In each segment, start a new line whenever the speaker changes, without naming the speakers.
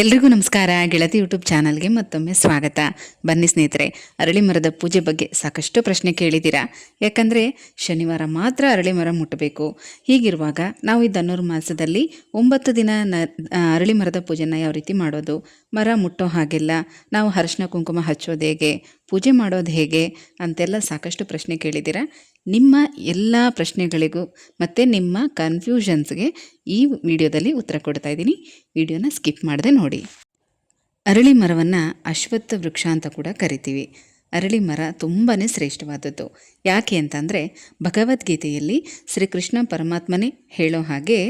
ಎಲ್ರಿಗೂ ನಮಸ್ಕಾರ. ಗೆಳತಿ ಯೂಟ್ಯೂಬ್ ಚಾನಲ್ಗೆ ಮತ್ತೊಮ್ಮೆ ಸ್ವಾಗತ. ಬನ್ನಿ ಸ್ನೇಹಿತರೆ, ಅರಳಿ ಮರದ ಪೂಜೆ ಬಗ್ಗೆ ಸಾಕಷ್ಟು ಪ್ರಶ್ನೆ ಕೇಳಿದ್ದೀರಾ? ಯಾಕಂದರೆ ಶನಿವಾರ ಮಾತ್ರ ಅರಳಿ ಮರ ಮುಟ್ಟಬೇಕು. ಹೀಗಿರುವಾಗ ನಾವು ಈ ಧನ್ನೂರು ಮಾಸದಲ್ಲಿ ಒಂಬತ್ತು ದಿನ ನ ಅರಳಿ ಮರದ ಪೂಜೆನ ಯಾವ ರೀತಿ ಮಾಡೋದು? ಮರ ಮುಟ್ಟೋ ಹಾಗೆಲ್ಲ ನಾವು ಅರಶಿನ ಕುಂಕುಮ ಹಚ್ಚೋದು ಹೇಗೆ? ಪೂಜೆ ಮಾಡೋದು ಹೇಗೆ? ಅಂತೆಲ್ಲ ಸಾಕಷ್ಟು ಪ್ರಶ್ನೆ ಕೇಳಿದ್ದೀರಾ? ನಿಮ್ಮ ಎಲ್ಲ ಪ್ರಶ್ನೆಗಳಿಗೂ ಮತ್ತು ನಿಮ್ಮ ಕನ್ಫ್ಯೂಷನ್ಸ್ಗೆ ಈ ವಿಡಿಯೋದಲ್ಲಿ ಉತ್ತರ ಕೊಡ್ತಾ ಇದ್ದೀನಿ. ವಿಡಿಯೋನ ಸ್ಕಿಪ್ ಮಾಡದೆ ನೋಡಿ. ಅರಳಿ ಮರವನ್ನು ಅಶ್ವತ್ಥ ವೃಕ್ಷ ಅಂತ ಕೂಡ ಕರಿತೀವಿ. ಅರಳಿ ಮರ ತುಂಬಾ ಶ್ರೇಷ್ಠವಾದದ್ದು. ಯಾಕೆ ಅಂತಂದರೆ ಭಗವದ್ಗೀತೆಯಲ್ಲಿ ಶ್ರೀಕೃಷ್ಣ ಪರಮಾತ್ಮನೇ ಹೇಳೋ ಹಾಗೆ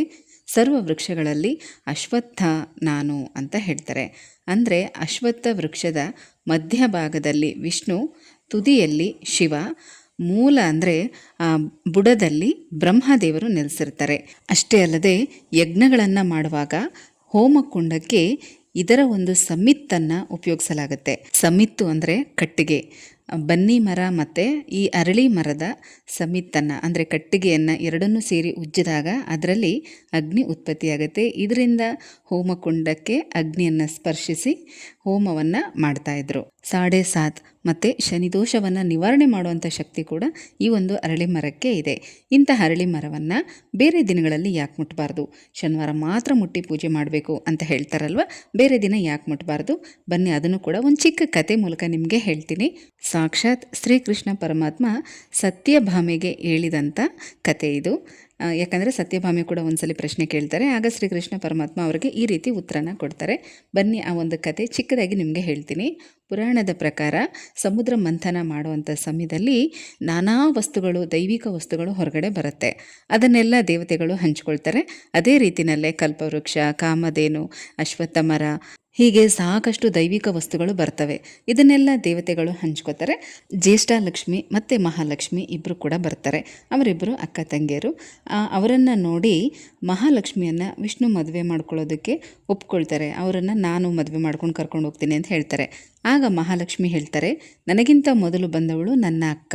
ಸರ್ವ ವೃಕ್ಷಗಳಲ್ಲಿ ಅಶ್ವತ್ಥ ನಾನು ಅಂತ ಹೇಳ್ತಾರೆ. ಅಂದರೆ ಅಶ್ವತ್ಥ ವೃಕ್ಷದ ಮಧ್ಯಭಾಗದಲ್ಲಿ ವಿಷ್ಣು ತುದಿಯಲ್ಲಿ ಶಿವ ಮೂಲ ಅಂದರೆ ಬುಡದಲ್ಲಿ ಬ್ರಹ್ಮದೇವರು ನೆಲೆಸಿರ್ತಾರೆ ಅಷ್ಟೇ ಅಲ್ಲದೆ, ಯಜ್ಞಗಳನ್ನು ಮಾಡುವಾಗ ಹೋಮಕುಂಡಕ್ಕೆ ಇದರ ಒಂದು ಸಮಿತ್ತನ್ನು ಉಪಯೋಗಿಸಲಾಗುತ್ತೆ. ಸಮಿತ್ತು ಅಂದರೆ ಕಟ್ಟಿಗೆ. ಬನ್ನಿ ಮರ ಮತ್ತು ಈ ಅರಳಿ ಮರದ ಸಮಿತ್ತನ್ನು ಅಂದರೆ ಕಟ್ಟಿಗೆಯನ್ನು ಎರಡನ್ನೂ ಸೇರಿ ಉಜ್ಜಿದಾಗ ಅದರಲ್ಲಿ ಅಗ್ನಿ ಉತ್ಪತ್ತಿಯಾಗುತ್ತೆ. ಇದರಿಂದ ಹೋಮಕುಂಡಕ್ಕೆ ಅಗ್ನಿಯನ್ನು ಸ್ಪರ್ಶಿಸಿ ಹೋಮವನ್ನು ಮಾಡ್ತಾಯಿದ್ರು ಸಾಡೆ ಸಾತ್ ಮತ್ತು ಶನಿದೋಷವನ್ನು ನಿವಾರಣೆ ಮಾಡುವಂಥ ಶಕ್ತಿ ಕೂಡ ಈ ಒಂದು ಅರಳಿ ಮರಕ್ಕೆ ಇದೆ. ಇಂಥ ಅರಳಿ ಮರವನ್ನು ಬೇರೆ ದಿನಗಳಲ್ಲಿ ಯಾಕೆ ಮುಟ್ಟಬಾರ್ದು ಶನಿವಾರ ಮಾತ್ರ ಮುಟ್ಟಿ ಪೂಜೆ ಮಾಡಬೇಕು ಅಂತ ಹೇಳ್ತಾರಲ್ವ? ಬೇರೆ ದಿನ ಯಾಕೆ ಮುಟ್ಟಬಾರ್ದು ಬನ್ನಿ, ಅದನ್ನು ಕೂಡ ಒಂದು ಚಿಕ್ಕ ಕತೆ ಮೂಲಕ ನಿಮಗೆ ಹೇಳ್ತೀನಿ. ಸಾಕ್ಷಾತ್ ಶ್ರೀಕೃಷ್ಣ ಪರಮಾತ್ಮ ಸತ್ಯಭಾಮೆಗೆ ಹೇಳಿದಂಥ ಕತೆ ಇದು. ಯಾಕಂದರೆ ಸತ್ಯಭಾಮೆ ಕೂಡ ಒಂದ್ಸಲಿ ಪ್ರಶ್ನೆ ಕೇಳ್ತಾರೆ. ಆಗ ಶ್ರೀಕೃಷ್ಣ ಪರಮಾತ್ಮ ಅವರಿಗೆ ಈ ರೀತಿ ಉತ್ತರನ ಕೊಡ್ತಾರೆ. ಬನ್ನಿ ಆ ಒಂದು ಕತೆ ಚಿಕ್ಕದಾಗಿ ನಿಮಗೆ ಹೇಳ್ತೀನಿ. ಪುರಾಣದ ಪ್ರಕಾರ ಸಮುದ್ರ ಮಂಥನ ಮಾಡುವಂಥ ಸಮಯದಲ್ಲಿ ನಾನಾ ವಸ್ತುಗಳು, ದೈವಿಕ ವಸ್ತುಗಳು ಹೊರಗಡೆ ಬರುತ್ತೆ. ಅದನ್ನೆಲ್ಲ ದೇವತೆಗಳು ಹಂಚ್ಕೊಳ್ತಾರೆ. ಅದೇ ರೀತಿಯಲ್ಲೇ ಕಲ್ಪವೃಕ್ಷ, ಕಾಮಧೇನು ಅಶ್ವತ್ಥ ಮರ ಹೀಗೆ ಸಾಕಷ್ಟು ದೈವಿಕ ವಸ್ತುಗಳು ಬರ್ತವೆ. ಇದನ್ನೆಲ್ಲ ದೇವತೆಗಳು ಹಂಚ್ಕೋತಾರೆ. ಜ್ಯೇಷ್ಠಲಕ್ಷ್ಮಿ ಮತ್ತು ಮಹಾಲಕ್ಷ್ಮಿ ಇಬ್ಬರು ಕೂಡ ಬರ್ತಾರೆ. ಅವರಿಬ್ಬರು ಅಕ್ಕ ತಂಗಿಯರು. ಅವರನ್ನು ನೋಡಿ ಮಹಾಲಕ್ಷ್ಮಿಯನ್ನು ವಿಷ್ಣು ಮದುವೆ ಮಾಡ್ಕೊಳ್ಳೋದಕ್ಕೆ ಒಪ್ಕೊಳ್ತಾರೆ. ಅವರನ್ನು ನಾನು ಮದುವೆ ಮಾಡ್ಕೊಂಡು ಕರ್ಕೊಂಡು ಹೋಗ್ತೀನಿ ಅಂತ ಹೇಳ್ತಾರೆ. ಆಗ ಮಹಾಲಕ್ಷ್ಮಿ ಹೇಳ್ತಾರೆ, ನನಗಿಂತ ಮೊದಲು ಬಂದವಳು ನನ್ನ ಅಕ್ಕ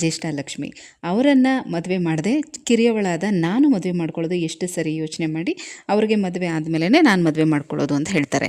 ಜ್ಯೇಷ್ಠಲಕ್ಷ್ಮಿ ಅವರನ್ನು ಮದುವೆ ಮಾಡದೆ ಕಿರಿಯವಳಾದ ನಾನು ಮದುವೆ ಮಾಡ್ಕೊಳ್ಳೋದು ಎಷ್ಟು ಸರಿ ಯೋಚನೆ ಮಾಡಿ, ಅವ್ರಿಗೆ ಮದುವೆ ಆದಮೇಲೆ ನಾನು ಮದುವೆ ಮಾಡ್ಕೊಳ್ಳೋದು ಅಂತ ಹೇಳ್ತಾರೆ.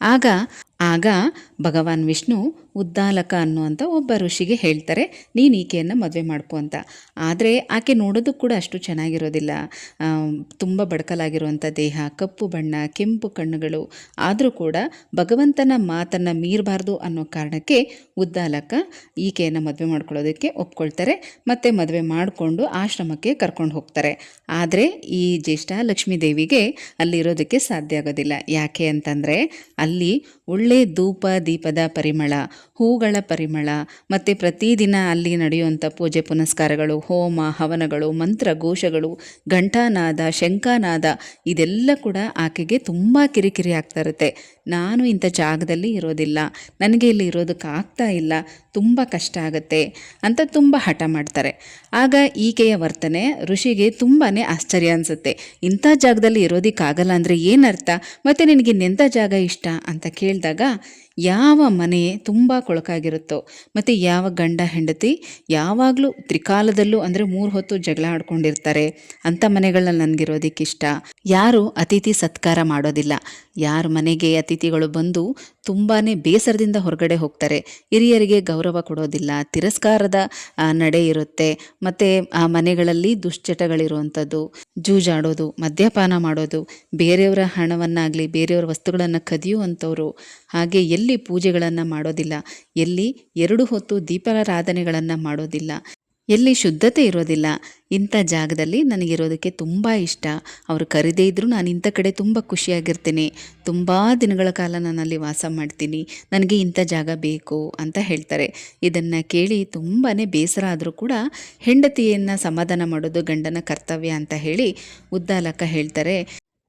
ಆಗ ಆಗ ಭಗವಾನ್ ವಿಷ್ಣು ಉದ್ದಾಲಕ ಅನ್ನುವಂಥ ಒಬ್ಬ ಋಷಿಗೆ ಹೇಳ್ತಾರೆ, ನೀನು ಈಕೆಯನ್ನು ಮದುವೆ ಮಾಡ್ಕೊ ಅಂತ. ಆದರೆ ಆಕೆ ನೋಡೋದಕ್ಕೆ ಕೂಡ ಅಷ್ಟು ಚೆನ್ನಾಗಿರೋದಿಲ್ಲ. ತುಂಬ ಬಡಕಲಾಗಿರುವಂಥ ದೇಹ, ಕಪ್ಪು ಬಣ್ಣ, ಕೆಂಪು ಕಣ್ಣುಗಳು. ಆದರೂ ಕೂಡ ಭಗವಂತನ ಮಾತನ್ನು ಮೀರಬಾರ್ದು ಅನ್ನೋ ಕಾರಣಕ್ಕೆ ಉದ್ದಾಲಕ ಈಕೆಯನ್ನು ಮದುವೆ ಮಾಡ್ಕೊಳ್ಳೋದಕ್ಕೆ ಒಪ್ಕೊಳ್ತಾರೆ, ಮತ್ತು ಮದುವೆ ಮಾಡಿಕೊಂಡು ಆಶ್ರಮಕ್ಕೆ ಕರ್ಕೊಂಡು ಹೋಗ್ತಾರೆ. ಆದರೆ ಈ ಜ್ಯೇಷ್ಠ ಲಕ್ಷ್ಮೀ ದೇವಿಗೆ ಅಲ್ಲಿರೋದಕ್ಕೆ ಸಾಧ್ಯ ಆಗೋದಿಲ್ಲ. ಯಾಕೆ ಅಂತಂದರೆ ಅಲ್ಲಿ ಒಳ್ಳೆ ಧೂಪ ದೀಪದ ಪರಿಮಳ ಹೂಗಳ ಪರಿಮಳ, ಮತ್ತು ಪ್ರತಿದಿನ ಅಲ್ಲಿ ನಡೆಯುವಂಥ ಪೂಜೆ ಪುನಸ್ಕಾರಗಳು, ಹೋಮ, ಹವನಗಳು ಮಂತ್ರ ಘೋಷಗಳು ಘಂಟಾನಾದ, ಶಂಖಾನಾದ, ಇದೆಲ್ಲ ಕೂಡ ಆಕೆಗೆ ತುಂಬ ಕಿರಿಕಿರಿ ಆಗ್ತಾ ಇರುತ್ತೆ. ನಾನು ಇಂಥ ಜಾಗದಲ್ಲಿ ಇರೋದಿಲ್ಲ. ನನಗೆ ಇಲ್ಲಿ ಇರೋದಕ್ಕೆ ಆಗ್ತಾ ಇಲ್ಲ. ತುಂಬ ಕಷ್ಟ ಆಗುತ್ತೆ. ಅಂತ ತುಂಬ ಹಠ ಮಾಡ್ತಾರೆ. ಆಗ ಈಕೆಯ ವರ್ತನೆ ಋಷಿಗೆ ತುಂಬಾ ಆಶ್ಚರ್ಯ ಅನಿಸುತ್ತೆ. ಇಂಥ ಜಾಗದಲ್ಲಿ ಇರೋದಕ್ಕಾಗಲ್ಲ ಅಂದರೆ ಏನರ್ಥ ಮತ್ತು ನಿನಗೆ ಇನ್ನೆಂಥ ಜಾಗ ಇಷ್ಟ? ಅಂತ ಕೇಳಿದಾಗ ಯಾವ ಮನೆ ತುಂಬ ಕೊಳಕಾಗಿರುತ್ತೋ, ಮತ್ತು ಯಾವ ಗಂಡ ಹೆಂಡತಿ ಯಾವಾಗಲೂ ತ್ರಿಕಾಲದಲ್ಲೂ ಅಂದರೆ ಮೂರು ಹೊತ್ತು ಜಗಳ ಆಡ್ಕೊಂಡಿರ್ತಾರೆ ಅಂಥ ಮನೆಗಳನ್ನ ನನಗಿರೋದಕ್ಕಿಷ್ಟ ಯಾರು ಅತಿಥಿ ಸತ್ಕಾರ ಮಾಡೋದಿಲ್ಲ. ಯಾರ ಮನೆಗೆ ಅತಿಥಿಗಳು ಬಂದು ತುಂಬಾ ಬೇಸರದಿಂದ ಹೊರಗಡೆ ಹೋಗ್ತಾರೆ. ಹಿರಿಯರಿಗೆ ಗೌರವ ಕೊಡೋದಿಲ್ಲ. ತಿರಸ್ಕಾರದ ನಡೆ ಇರುತ್ತೆ. ಮತ್ತು ಆ ಮನೆಗಳಲ್ಲಿ ದುಶ್ಚಟಗಳಿರುವಂಥದ್ದು, ಜೂಜಾಡೋದು, ಮದ್ಯಪಾನ ಮಾಡೋದು, ಬೇರೆಯವರ ಹಣವನ್ನಾಗಲಿ, ಬೇರೆಯವರ ವಸ್ತುಗಳನ್ನು ಕದಿಯುವಂಥವ್ರು, ಹಾಗೆ ಎಲ್ಲಿ ಪೂಜೆಗಳನ್ನು ಮಾಡೋದಿಲ್ಲ, ಎಲ್ಲಿ ಎರಡು ಹೊತ್ತು ದೀಪಾರಾಧನೆಗಳನ್ನು ಮಾಡೋದಿಲ್ಲ, ಎಲ್ಲಿ ಶುದ್ಧತೆ ಇರೋದಿಲ್ಲ, ಇಂಥ ಜಾಗದಲ್ಲಿ ನನಗಿರೋದಕ್ಕೆ ತುಂಬ ಇಷ್ಟ. ಅವರು ಕರೆದೇ ಇದ್ದರೂ ನಾನು ಇಂಥ ಕಡೆ ತುಂಬ ಖುಷಿಯಾಗಿರ್ತೀನಿ. ತುಂಬ ದಿನಗಳ ಕಾಲ ನಾನಲ್ಲಿ ವಾಸ ಮಾಡ್ತೀನಿ. ನನಗೆ ಇಂಥ ಜಾಗ ಬೇಕು ಅಂತ ಹೇಳ್ತಾರೆ. ಇದನ್ನು ಕೇಳಿ ತುಂಬಾ ಬೇಸರ ಆದರೂ ಕೂಡ ಹೆಂಡತಿಯನ್ನು ಸಮಾಧಾನ ಮಾಡೋದು ಗಂಡನ ಕರ್ತವ್ಯ ಅಂತ ಹೇಳಿ ಉದ್ದಾಲಕ ಹೇಳ್ತಾರೆ.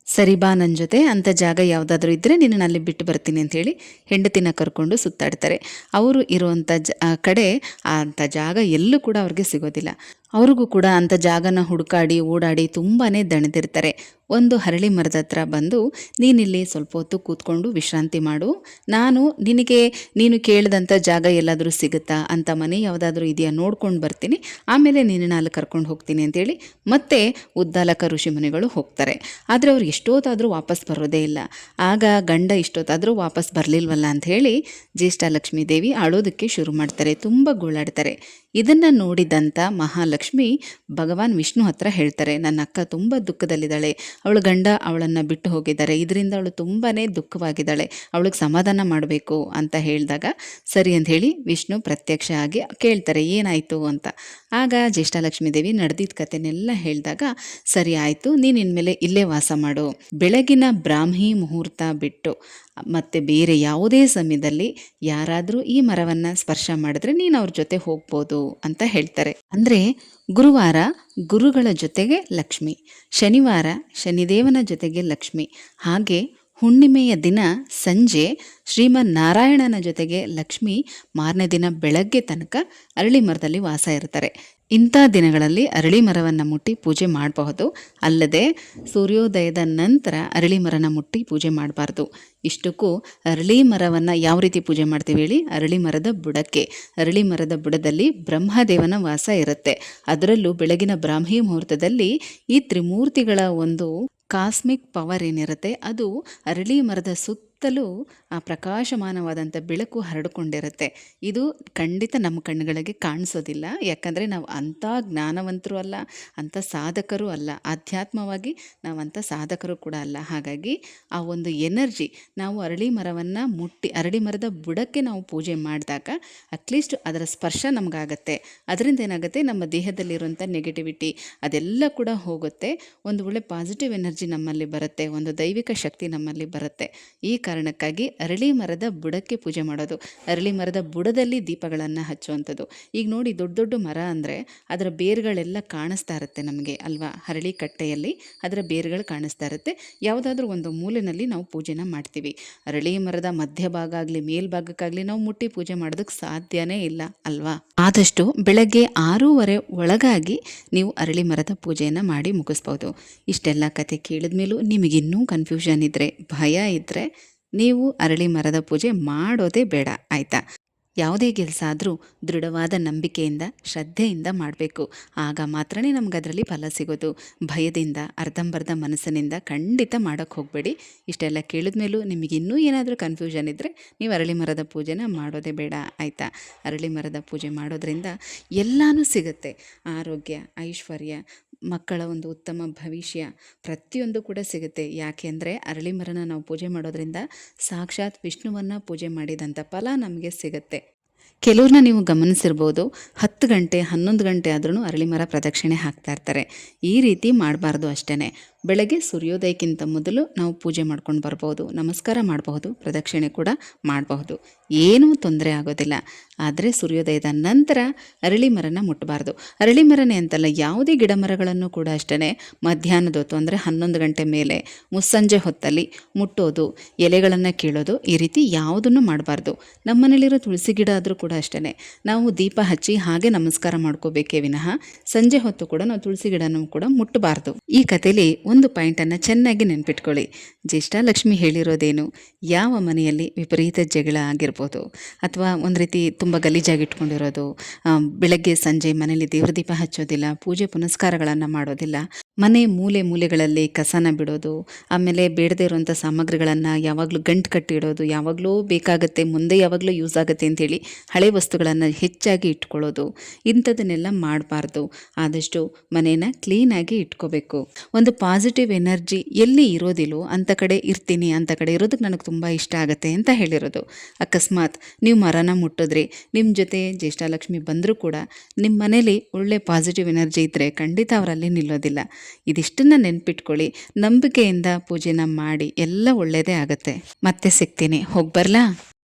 ಸರಿ ಬಾ ನನ್ನ ಜೊತೆ ಅಂಥ ಜಾಗ ಯಾವುದಾದ್ರೂ ಇದ್ದರೆ ನಿನ್ನ ಅಲ್ಲಿ ಬಿಟ್ಟು ಬರ್ತೀನಿ ಅಂಥೇಳಿ ಹೆಂಡತಿನ ಕರ್ಕೊಂಡು ಸುತ್ತಾಡ್ತಾರೆ. ಅವರು ಇರುವಂಥ ಜ ಕಡೆ ಅಂಥ ಜಾಗ ಎಲ್ಲೂ ಕೂಡ ಅವ್ರಿಗೆ ಸಿಗೋದಿಲ್ಲ. ಅವ್ರಿಗೂ ಕೂಡ ಅಂಥ ಜಾಗನ ಹುಡುಕಾಡಿ, ಓಡಾಡಿ ತುಂಬಾ ದಣಿದಿರ್ತಾರೆ. ಒಂದು ಹರಳಿ ಮರದ ಹತ್ರ ಬಂದು, ನೀನಿಲ್ಲಿ ಸ್ವಲ್ಪ ಹೊತ್ತು ಕೂತ್ಕೊಂಡು ವಿಶ್ರಾಂತಿ ಮಾಡು. ನಾನು ನಿನಗೆ, ನೀನು ಕೇಳಿದಂಥ ಜಾಗ ಎಲ್ಲಾದರೂ ಸಿಗುತ್ತಾ? ಅಂತ ಮನೆ ಯಾವುದಾದ್ರೂ ಇದೆಯಾ? ನೋಡ್ಕೊಂಡು ಬರ್ತೀನಿ. ಆಮೇಲೆ ನಿನ್ನನ್ನು ಅಲ್ಲಿ ಕರ್ಕೊಂಡು ಹೋಗ್ತೀನಿ ಅಂತೇಳಿ ಮತ್ತೆ ಉದ್ದಾಲಕ ಋಷಿಮುನಿಗಳು ಹೋಗ್ತಾರೆ. ಆದರೆ ಅವ್ರು ಎಷ್ಟೊತ್ತಾದರೂ ವಾಪಸ್ ಬರೋದೇ ಇಲ್ಲ. ಆಗ ಗಂಡ ಇಷ್ಟೊತ್ತಾದರೂ ವಾಪಸ್ ಬರಲಿಲ್ವಲ್ಲ ಅಂತ ಹೇಳಿ ಜ್ಯೇಷ್ಠಲಕ್ಷ್ಮೀ ದೇವಿ ಆಳೋದಕ್ಕೆ ಶುರು ಮಾಡ್ತಾರೆ. ತುಂಬ ಗೋಳಾಡ್ತಾರೆ. ಇದನ್ನು ನೋಡಿದಂಥ ಮಹಾಲಕ್ಷ್ಮಿ ಭಗವಾನ್ ವಿಷ್ಣು ಹತ್ರ ಹೇಳ್ತಾರೆ, ನನ್ನ ಅಕ್ಕ ತುಂಬ ದುಃಖದಲ್ಲಿದ್ದಾಳೆ. ಅವಳ ಗಂಡ ಅವಳನ್ನು ಬಿಟ್ಟು ಹೋಗಿದ್ದಾರೆ. ಇದರಿಂದ ಅವಳು ತುಂಬಾ ದುಃಖವಾಗಿದ್ದಾಳೆ. ಅವಳಿಗೆ ಸಮಾಧಾನ ಮಾಡಬೇಕು ಅಂತ ಹೇಳಿದಾಗ, ಸರಿ ಅಂತ ಹೇಳಿ ವಿಷ್ಣು ಪ್ರತ್ಯಕ್ಷ ಆಗಿ ಕೇಳ್ತಾರೆ, ಏನಾಯಿತು ಅಂತ. ಆಗ ಜ್ಯೇಷ್ಠಲಕ್ಷ್ಮೀ ದೇವಿ ನಡೆದಿದ್ದ ಕಥೆನೆಲ್ಲ ಹೇಳಿದಾಗ, ಸರಿ ಆಯಿತು, ನೀನು ಇನ್ಮೇಲೆ ಇಲ್ಲೇ ವಾಸ ಮಾಡು. ಬೆಳಗಿನ ಬ್ರಾಹ್ಮಿ ಮುಹೂರ್ತ ಬಿಟ್ಟು, ಮತ್ತು ಬೇರೆ ಯಾವುದೇ ಸಮಯದಲ್ಲಿ ಯಾರಾದರೂ ಈ ಮರವನ್ನು ಸ್ಪರ್ಶ ಮಾಡಿದ್ರೆ ನೀನು ಅವ್ರ ಜೊತೆ ಹೋಗ್ಬೋದು ಅಂತ ಹೇಳ್ತಾರೆ. ಅಂದರೆ ಗುರುವಾರ ಗುರುಗಳ ಜೊತೆಗೆ ಲಕ್ಷ್ಮಿ, ಶನಿವಾರ ಶನಿದೇವನ ಜೊತೆಗೆ ಲಕ್ಷ್ಮಿ. ಹಾಗೆ ಹುಣ್ಣಿಮೆಯ ದಿನ ಸಂಜೆ ಶ್ರೀಮನ್ ನಾರಾಯಣನ ಜೊತೆಗೆ ಲಕ್ಷ್ಮಿ ಮಾರನೇ ದಿನ ಬೆಳಗ್ಗೆ ತನಕ ಅರಳಿ ಮರದಲ್ಲಿ ವಾಸ ಇರ್ತಾರೆ ಇಂಥ ದಿನಗಳಲ್ಲಿ ಅರಳಿ ಮರವನ್ನು ಮುಟ್ಟಿ ಪೂಜೆ ಮಾಡಬಹುದು. ಅಲ್ಲದೆ ಸೂರ್ಯೋದಯದ ನಂತರ ಅರಳಿ ಮರನ ಮುಟ್ಟಿ ಪೂಜೆ ಮಾಡಬಾರ್ದು. ಇಷ್ಟಕ್ಕೂ ಅರಳಿ ಮರವನ್ನು ಯಾವ ರೀತಿ ಪೂಜೆ ಮಾಡ್ತೀವಿ ಹೇಳಿ? ಅರಳಿ ಮರದ ಬುಡಕ್ಕೆ. ಅರಳಿ ಮರದ ಬುಡದಲ್ಲಿ ಬ್ರಹ್ಮದೇವನ ವಾಸ ಇರುತ್ತೆ. ಅದರಲ್ಲೂ ಬೆಳಗಿನ ಬ್ರಾಹ್ಮಿ ಮುಹೂರ್ತದಲ್ಲಿ ಈ ತ್ರಿಮೂರ್ತಿಗಳ ಒಂದು ಕಾಸ್ಮಿಕ್ ಪವರ್ ಏನಿರುತ್ತೆ? ಅದು ಅರಳಿ ಮರದ ಸುತ್ತಲೂ ಆ ಪ್ರಕಾಶಮಾನವಾದಂಥ ಬೆಳಕು ಹರಡಿಕೊಂಡಿರುತ್ತೆ. ಇದು ಖಂಡಿತ ನಮ್ಮ ಕಣ್ಣುಗಳಿಗೆ ಕಾಣಿಸೋದಿಲ್ಲ. ಯಾಕಂದರೆ ನಾವು ಅಂಥ ಜ್ಞಾನವಂತರು ಅಲ್ಲ, ಅಂಥ ಸಾಧಕರು ಅಲ್ಲ. ಆಧ್ಯಾತ್ಮವಾಗಿ ನಾವು ಅಂಥ ಸಾಧಕರು ಕೂಡ ಅಲ್ಲ. ಹಾಗಾಗಿ ಆ ಒಂದು ಎನರ್ಜಿ, ನಾವು ಅರಳಿ ಮರವನ್ನು ಮುಟ್ಟಿ, ಅರಳಿ ಮರದ ಬುಡಕ್ಕೆ ನಾವು ಪೂಜೆ ಮಾಡಿದಾಗ ಅಟ್ಲೀಸ್ಟ್ ಅದರ ಸ್ಪರ್ಶ ನಮಗಾಗತ್ತೆ. ಅದರಿಂದ ಏನಾಗುತ್ತೆ? ನಮ್ಮ ದೇಹದಲ್ಲಿರುವಂಥ ನೆಗೆಟಿವಿಟಿ ಅದೆಲ್ಲ ಕೂಡ ಹೋಗುತ್ತೆ. ಒಂದು ಒಳ್ಳೆ ಪಾಸಿಟಿವ್ ಎನರ್ಜಿ ನಮ್ಮಲ್ಲಿ ಬರುತ್ತೆ. ಒಂದು ದೈವಿಕ ಶಕ್ತಿ ನಮ್ಮಲ್ಲಿ ಬರುತ್ತೆ. ಈ ಕಾರಣಕ್ಕಾಗಿ ಅರಳಿ ಮರದ ಬುಡಕ್ಕೆ ಪೂಜೆ ಮಾಡೋದು. ಅರಳಿ ಮರದ ಬುಡದಲ್ಲಿ ದೀಪಗಳನ್ನು ಹಚ್ಚುವಂಥದ್ದು. ಈಗ ನೋಡಿ ದೊಡ್ಡ ದೊಡ್ಡ ಮರ ಅಂದರೆ ಅದರ ಬೇರುಗಳೆಲ್ಲ ಕಾಣಿಸ್ತಾ ಇರುತ್ತೆ ನಮಗೆ, ಅಲ್ವಾ? ಹರಳಿ ಕಟ್ಟೆಯಲ್ಲಿ ಅದರ ಬೇರುಗಳು ಕಾಣಿಸ್ತಾ ಇರುತ್ತೆ. ಯಾವುದಾದ್ರೂ ಒಂದು ಮೂಲೆಯಲ್ಲಿ ನಾವು ಪೂಜೆನ ಮಾಡ್ತೀವಿ. ಅರಳಿ ಮರದ ಮಧ್ಯಭಾಗ ಆಗಲಿ, ಮೇಲ್ಭಾಗಕ್ಕಾಗಲಿ ನಾವು ಮುಟ್ಟಿ ಪೂಜೆ ಮಾಡೋದಕ್ಕೆ ಸಾಧ್ಯನೇ ಇಲ್ಲ, ಅಲ್ವಾ? ಆದಷ್ಟು ಬೆಳಗ್ಗೆ ಆರೂವರೆ ಒಳಗಾಗಿ ನೀವು ಅರಳಿ ಮರದ ಪೂಜೆಯನ್ನು ಮಾಡಿ ಮುಗಿಸ್ಬೋದು. ಇಷ್ಟೆಲ್ಲ ಕತೆ ಕೇಳಿದ ಮೇಲೂ ನಿಮಗಿನ್ನೂ ಕನ್ಫ್ಯೂಷನ್ ಇದ್ದರೆ ಭಯ ಇದ್ದರೆ ನೀವು ಅರಳಿ ಮರದ ಪೂಜೆ ಮಾಡೋದೇ ಬೇಡ ಆಯಿತಾ? ಯಾವುದೇ ಕೆಲಸ ಆದರೂ ದೃಢವಾದ ನಂಬಿಕೆಯಿಂದ, ಶ್ರದ್ಧೆಯಿಂದ ಮಾಡಬೇಕು. ಆಗ ಮಾತ್ರನೇ ನಮ್ಗೆ ಅದರಲ್ಲಿ ಫಲ ಸಿಗೋದು. ಭಯದಿಂದ, ಅರ್ಧಂಬರ್ಧ ಮನಸ್ಸಿನಿಂದ ಖಂಡಿತ ಮಾಡೋಕ್ಕೆ ಹೋಗಬೇಡಿ. ಇಷ್ಟೆಲ್ಲ ಕೇಳಿದ ಮೇಲೂ ನಿಮಗೆ ಇನ್ನೂ ಏನಾದರೂ ಕನ್ಫ್ಯೂಷನ್ ಇದ್ದರೆ ನೀವು ಅರಳಿ ಮರದ ಪೂಜೆನ ಮಾಡೋದೇ ಬೇಡ, ಆಯಿತಾ? ಅರಳಿ ಮರದ ಪೂಜೆ ಮಾಡೋದ್ರಿಂದ ಎಲ್ಲನೂ ಸಿಗುತ್ತೆ. ಆರೋಗ್ಯ, ಐಶ್ವರ್ಯ, ಮಕ್ಕಳ ಒಂದು ಉತ್ತಮ ಭವಿಷ್ಯ ಪ್ರತಿಯೊಂದು ಕೂಡ ಸಿಗುತ್ತೆ. ಯಾಕೆ ಅಂದರೆ ಅರಳಿ ಮರನ ನಾವು ಪೂಜೆ ಮಾಡೋದ್ರಿಂದ ಸಾಕ್ಷಾತ್ ವಿಷ್ಣುವನ್ನು ಪೂಜೆ ಮಾಡಿದಂಥ ಫಲ ನಮಗೆ ಸಿಗುತ್ತೆ. ಕೆಲವ್ರನ್ನ ನೀವು ಗಮನಿಸಿರ್ಬೋದು. ಹತ್ತು ಗಂಟೆ, ಹನ್ನೊಂದು ಗಂಟೆ ಆದ್ರೂ ಅರಳಿ ಮರ ಪ್ರದಕ್ಷಿಣೆ ಹಾಕ್ತಾ ಇರ್ತಾರೆ. ಈ ರೀತಿ ಮಾಡಬಾರ್ದು ಅಷ್ಟೇ ಬೆಳಗ್ಗೆ ಸೂರ್ಯೋದಯಕ್ಕಿಂತ ಮೊದಲು ನಾವು ಪೂಜೆ ಮಾಡ್ಕೊಂಡು ಬರ್ಬೋದು. ನಮಸ್ಕಾರ ಮಾಡಬಹುದು. ಪ್ರದಕ್ಷಿಣೆ ಕೂಡ ಮಾಡಬಹುದು. ಏನೂ ತೊಂದರೆ ಆಗೋದಿಲ್ಲ. ಆದರೆ ಸೂರ್ಯೋದಯದ ನಂತರ ಅರಳಿ ಮರನ ಮುಟ್ಟಬಾರ್ದು ಅರಳಿ ಮರನೇ ಅಂತಲ್ಲ, ಯಾವುದೇ ಗಿಡ ಮರಗಳನ್ನು ಕೂಡ ಅಷ್ಟೇ ಮಧ್ಯಾಹ್ನದ ಹೊತ್ತು ಅಂದರೆ ಹನ್ನೊಂದು ಗಂಟೆ ಮೇಲೆ ಮುಸ್ಸಂಜೆ ಹೊತ್ತಲ್ಲಿ ಮುಟ್ಟೋದು, ಎಲೆಗಳನ್ನು ಕೀಳೋದು, ಈ ರೀತಿ ಯಾವುದನ್ನು ಮಾಡಬಾರ್ದು. ನಮ್ಮ ಮನೇಲಿರೋ ತುಳಸಿ ಗಿಡ ಆದರೂ ಕೂಡ ಅಷ್ಟೇ ನಾವು ದೀಪ ಹಚ್ಚಿ ಹಾಗೆ ನಮಸ್ಕಾರ ಮಾಡ್ಕೋಬೇಕೇ ವಿನಃ ಸಂಜೆ ಹೊತ್ತು ಕೂಡ ನಾವು ತುಳಸಿ ಗಿಡನೂ ಕೂಡ ಮುಟ್ಟಬಾರ್ದು. ಈ ಕಥೆಯಲ್ಲಿ ಒಂದು ಪಾಯಿಂಟನ್ನು ಚೆನ್ನಾಗಿ ನೆನ್ಪಿಟ್ಕೊಳ್ಳಿ. ಜ್ಯೇಷ್ಠಲಕ್ಷ್ಮಿ ಹೇಳಿರೋದೇನು? ಯಾವ ಮನೆಯಲ್ಲಿ ವಿಪರೀತ ಜಗಳ ಆಗಿರ್ಬೋದು. ಅಥವಾ ಒಂದು ರೀತಿ ತುಂಬ ಗಲೀಜಾಗಿ ಇಟ್ಕೊಂಡಿರೋದು ಬೆಳಗ್ಗೆ, ಸಂಜೆ ಮನೆಯಲ್ಲಿ ದೇವ್ರ ದೀಪ ಹಚ್ಚೋದಿಲ್ಲ, ಪೂಜೆ ಪುನಸ್ಕಾರಗಳನ್ನು ಮಾಡೋದಿಲ್ಲ. ಮನೆ ಮೂಲೆ ಮೂಲೆಗಳಲ್ಲಿ ಕಸನ ಬಿಡೋದು, ಆಮೇಲೆ ಬೇಡದೇ ಇರುವಂಥ ಸಾಮಗ್ರಿಗಳನ್ನು ಯಾವಾಗಲೂ ಗಂಟು ಕಟ್ಟಿಡೋದು, ಯಾವಾಗಲೂ ಬೇಕಾಗುತ್ತೆ, ಮುಂದೆ ಯಾವಾಗಲೂ ಯೂಸ್ ಆಗುತ್ತೆ ಅಂತೇಳಿ ಹಳೆ ವಸ್ತುಗಳನ್ನು ಹೆಚ್ಚಾಗಿ ಇಟ್ಕೊಳ್ಳೋದು, ಇಂಥದನ್ನೆಲ್ಲ ಮಾಡಬಾರ್ದು. ಆದಷ್ಟು ಮನೇನ ಕ್ಲೀನಾಗಿ ಇಟ್ಕೋಬೇಕು. ಒಂದು ಪಾಸಿಟಿವ್ ಎನರ್ಜಿ ಎಲ್ಲಿ ಇರೋದಿಲ್ಲೋ ಅಂಥ ಕಡೆ ಇರ್ತೀನಿ ಅಂಥ ಕಡೆ ಇರೋದಕ್ಕೆ ನನಗೆ ತುಂಬ ಇಷ್ಟ ಆಗುತ್ತೆ ಅಂತ ಹೇಳಿರೋದು. ಅಕಸ್ಮಾತ್ ನೀವು ಮರನ ಮುಟ್ಟಿದ್ರಿ, ನಿಮ್ಮ ಜೊತೆ ಜ್ಯೇಷ್ಠಲಕ್ಷ್ಮಿ ಬಂದರೂ ಕೂಡ ನಿಮ್ಮ ಮನೇಲಿ ಒಳ್ಳೆ ಪಾಸಿಟಿವ್ ಎನರ್ಜಿ ಇದ್ದರೆ ಖಂಡಿತ ಅವರಲ್ಲಿ ನಿಲ್ಲೋದಿಲ್ಲ. ಇದಿಷ್ಟನ್ನು ನೆನ್ಪಿಟ್ಕೊಳ್ಳಿ, ನಂಬಿಕೆಯಿಂದ ಪೂಜೆನ ಮಾಡಿ ಎಲ್ಲ ಒಳ್ಳೆಯದೇ ಆಗುತ್ತೆ. ಮತ್ತೆ ಸಿಗ್ತೀನಿ. ಹೋಗಿ ಬರಲಾ